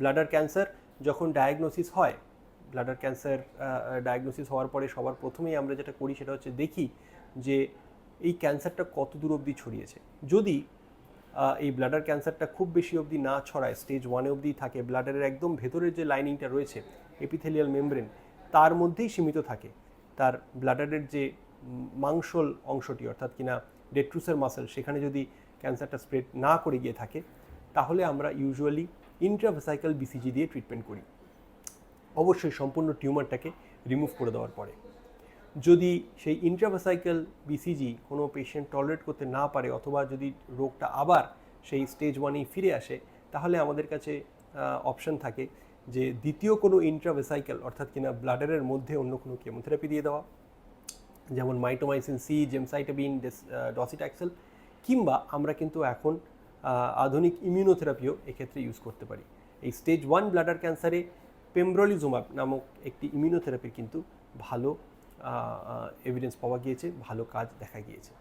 Bladder cancer যখন diagnosis হয় bladder cancer diagnosis হওয়ার পরে সবার প্রথমেই আমরা যেটা করি সেটা হচ্ছে দেখি যে এই ক্যান্সারটা কত দূর অবধি ছড়িয়েছে। যদি এই ব্লাডার ক্যান্সারটা খুব বেশি অবধি না ছড়ায় স্টেজ ওয়ানে অবধি থাকে ব্লাডারের একদম ভেতরের যে লাইনিংটা রয়েছে এপিথেলিয়াল মেমব্রেন তার মধ্যেই সীমিত থাকে। তার ব্লাডারের যে মাংসল অংশটি, অর্থাৎ কিনা ডেট্রুসের মাসেল সেখানে যদি ক্যান্সারটা স্প্রেড না করে গিয়ে থাকে, তাহলে আমরা ইউজুয়ালি ইন্ট্রাভেসাইকাল বিসিজি দিয়ে ট্রিটমেন্ট করি। অবশ্যই সম্পূর্ণ টিউমারটাকে রিমুভ করে দেওয়ার পরে। যদি সেই ইন্ট্রাভাসাইকেল বিসিজি কোনো পেশেন্ট টলারেট করতে না পারে অথবা যদি রোগটা আবার সেই স্টেজ ওয়ানেই ফিরে আসে, তাহলে আমাদের কাছে অপশন থাকে যে দ্বিতীয় কোনো ইন্ট্রাভেসাইকেল অর্থাৎ কিনা ব্লাডারের মধ্যে অন্য কোনো কেমোথেরাপি দিয়ে দেওয়া। যেমন মাইটোমাইসিন সি জেমসাইটাবিন ডসিটাক্সেল কিংবা আমরা কিন্তু এখন আধুনিক ইমিউনোথেরাপিও এক্ষেত্রে ইউজ করতে পারি। এই স্টেজ ওয়ান ব্লাডার ক্যান্সারে পেমব্রলিজুমাব নামক একটি ইমিউনোথেরাপির কিন্তু ভালো এভিডেন্স পাওয়া গিয়েছে, ভালো কাজ দেখা গিয়েছে।